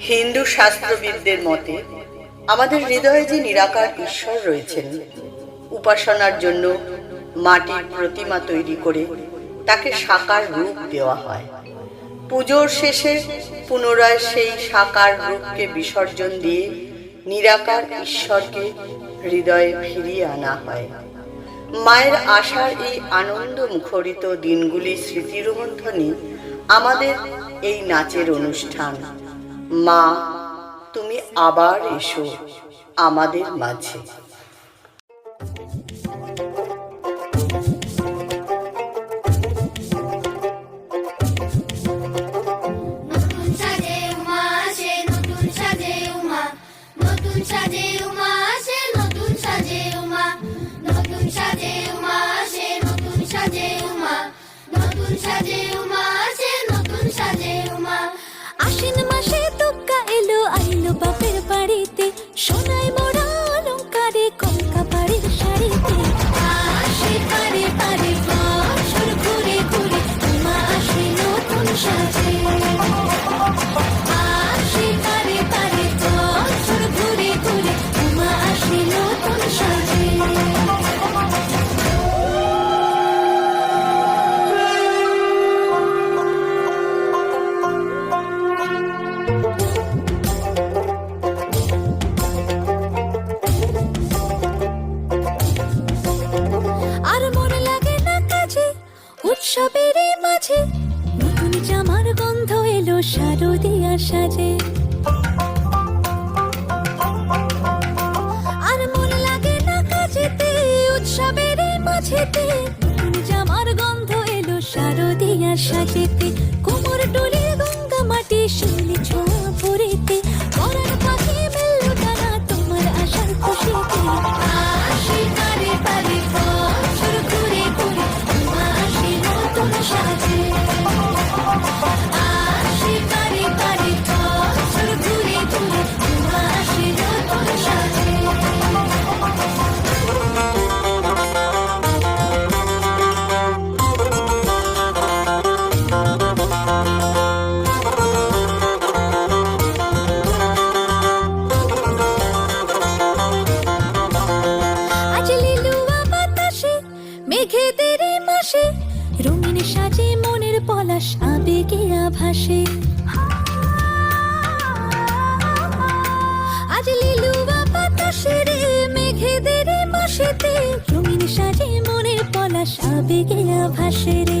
হিন্দু শাস্ত্রবিদদের মতে, আমাদের হৃদয়ে যে নিরাকার ঈশ্বর রয়েছেন, উপাসনার জন্য মাটির প্রতিমা তৈরি করে তাকে সাকার রূপ দেওয়া হয়। পুজোর শেষে পুনরায় সেই সাকার রূপকে বিসর্জন দিয়ে নিরাকার ঈশ্বরকে হৃদয়ে ফিরিয়ে আনা হয়। মায়ের আশার এই আনন্দ মুখরিত দিনগুলি স্মৃতিরোমন্থনে আমাদের এই নাচের অনুষ্ঠান। মা তুমি আবার এসো আমাদের মাঝে। সাজে আকাশ আবেগে আভাসে। আজ লিলুয়া বাতাসে রে মেঘেদের বসেতে রঙিন সাজে মনের পলাশ আবেগে আভাসে রে।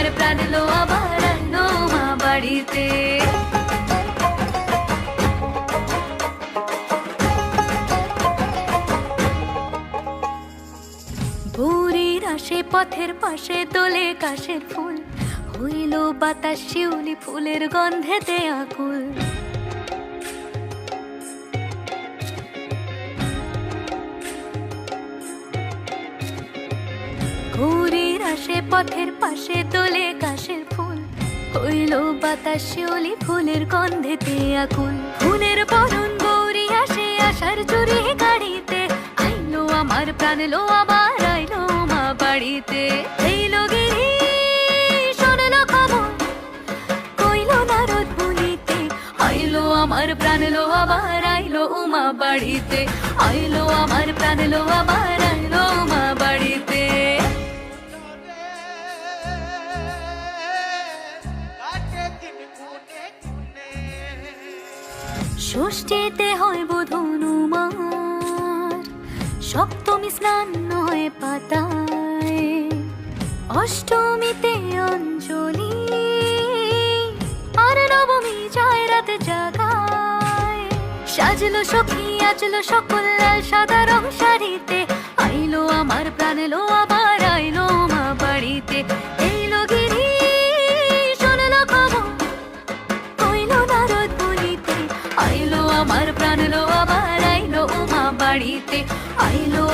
আমার প্রাণ আবার মা বাড়িতে। ভোরের আসে, পথের পাশে তোলে কাশের ফুল। হইল বাতাস, শিউলি ফুলের গন্ধেতে আকুল। আসে পথের পাশে তোলে কাশের ফুল। হইল বাতাসে অলি ফুলের গন্ধেতে আকুল। ফুলের বরণ গৌরী আসে আসার চুরি গাড়িতে। আইলো আমার প্রাণ লো আবার, আইলো মা বাড়িতে। আমার প্রাণ লো আবার, আইলো উমা বাড়িতে। আইলো আমার প্রাণ লো আবার, আইলো উমা বাড়িতে। ষষ্ঠীতে হয় বোধনুমার সপ্তমী স্নান হয় পাতায়। অষ্টমীতে অঞ্জলি। আর নবমী যায় রাতে জাগায়। সাজলো সখী আজলো সকল সাদা রং শাড়িতে। আইলো আমার প্রাণ লো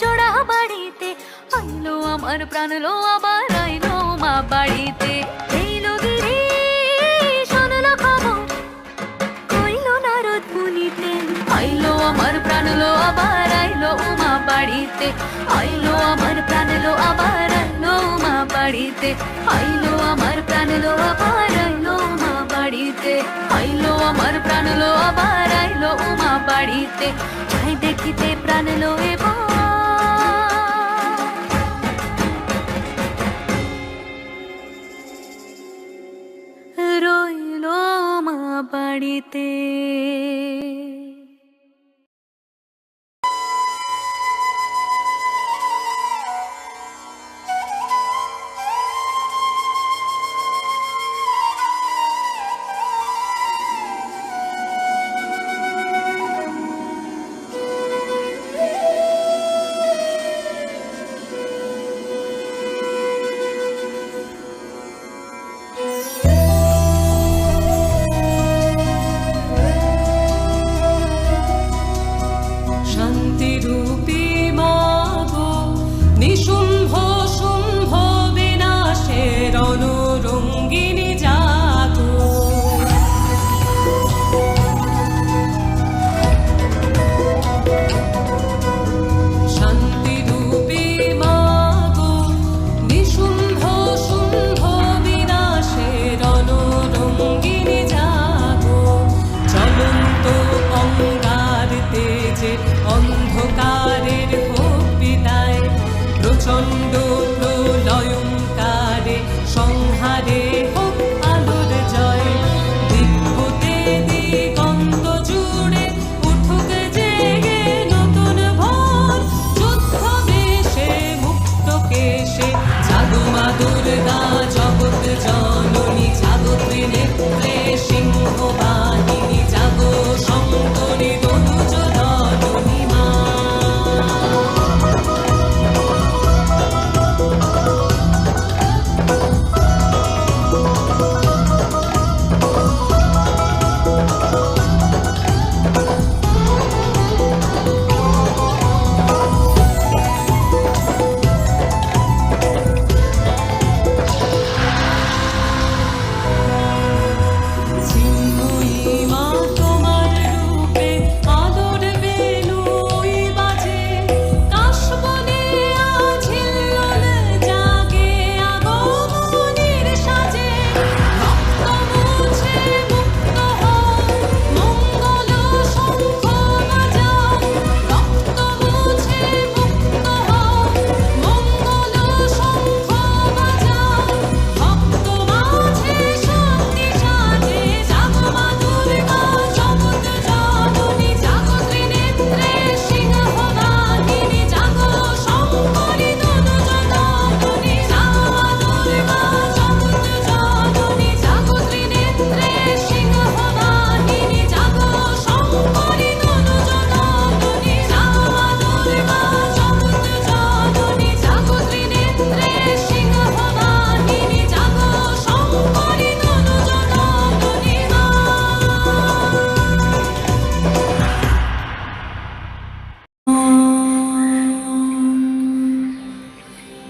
জোড়া বাড়িতে আইলো আমার প্রাণ লো আবার, আইলো মা বাড়িতে। এইলো গিরি শোনলো খবর, কইলো নারদ মুনিতে। আইলো আমার প্রাণ লো আবার, আইলো উমা বাড়িতে। আইলো আমার প্রাণ লো আবার, আইলো উমা বাড়িতে। আইলো আমার প্রাণ লো আবার, আইলো উমা বাড়িতে। আইলো আমার প্রাণ লো আবার, আইলো উমা বাড়িতে। যাই দেখিতে প্রাণ লো বাড়িতে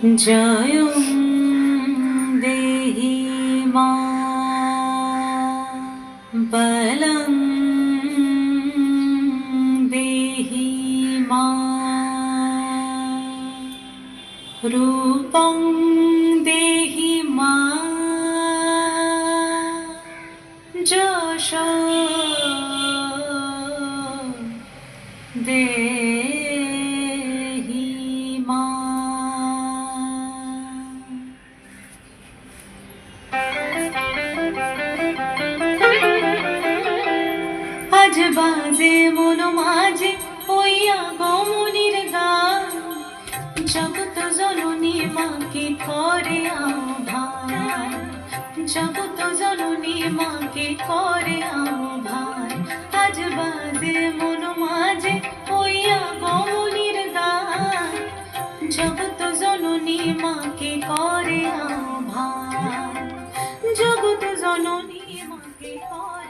জয়ং দেহি মা বলং দেহি মা রূপং বাজে মন মাঝে হইয়া গমনির গান। জগত জননী মাকে করে আহ্বান। জগত জননী মাকে করে আহ্বান। আজ বাজে, মন মাঝে হইয়া গমনির গান। জগত জননী মাকে করে আহ্বান। জগত জননী মাকে করে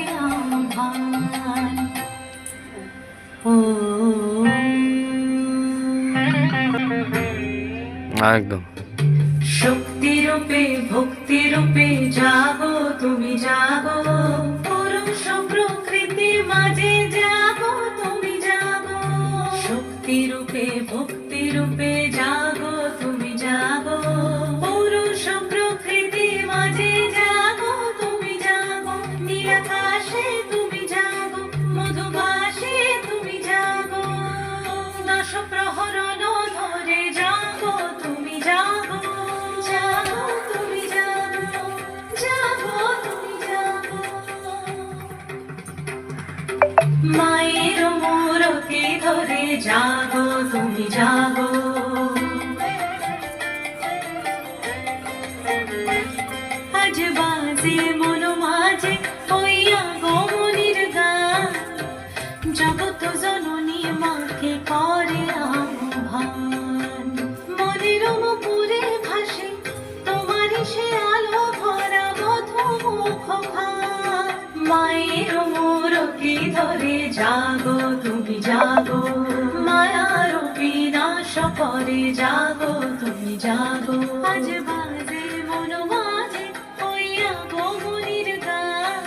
একদম। শক্তিরূপে, ভক্তিরূপে জাগো তুমি জাগো পুরুষ প্রকৃতির মাঝে জাগো তুমি জাগো শক্তিরূপে, ভক্তিরূপে জাগো মোরকে ধরে জাগো তুমি জাগো জাগো, তুমি জাগো। মায়ার বিনাশ করে জাগো, তুমি জাগো। আজ বাজে মন মাঝে, হইয়া গমনির গান।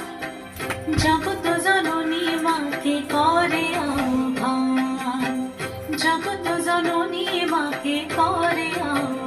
জগত জননী মাকে করে আহ্বান। জগত জননী মাকে করে আহ্বান।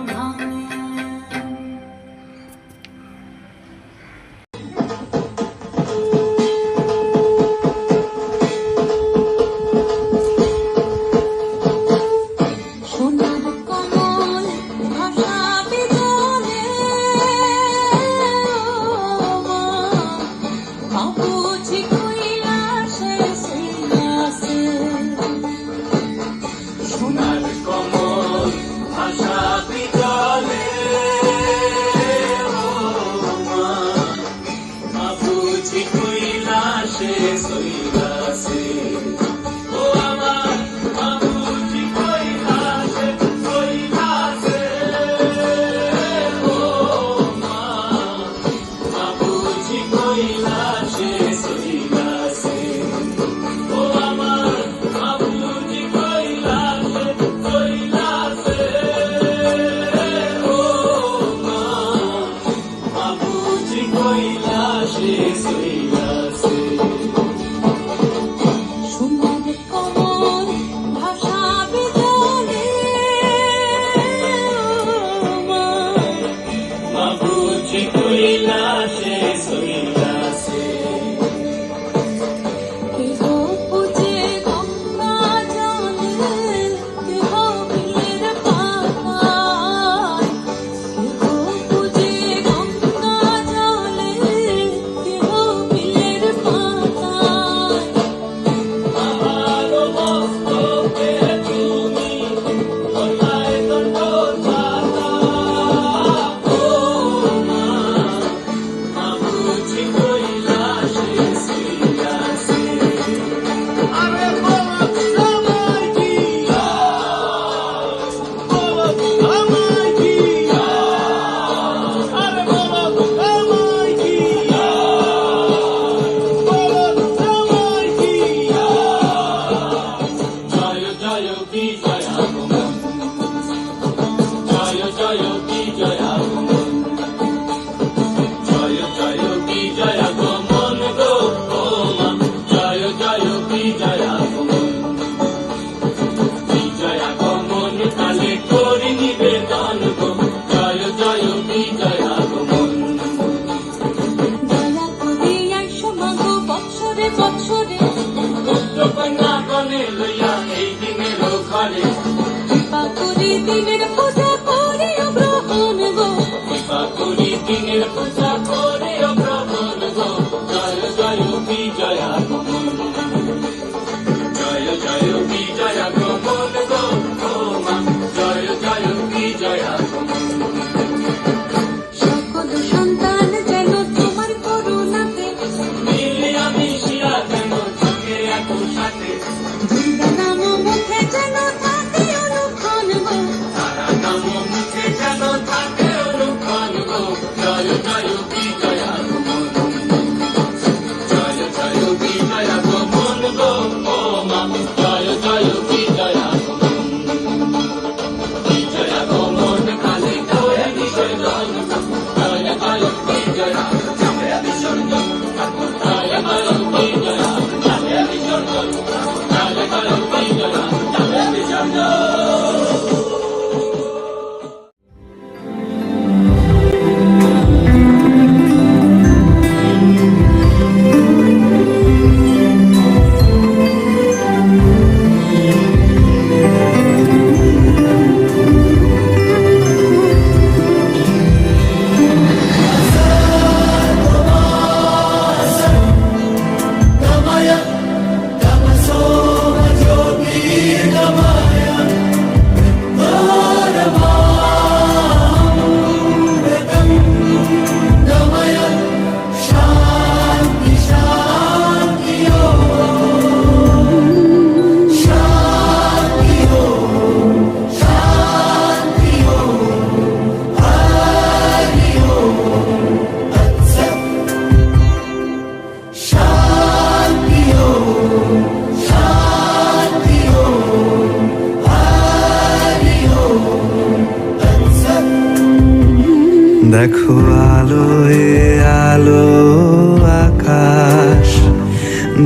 in the puzzle.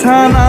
time.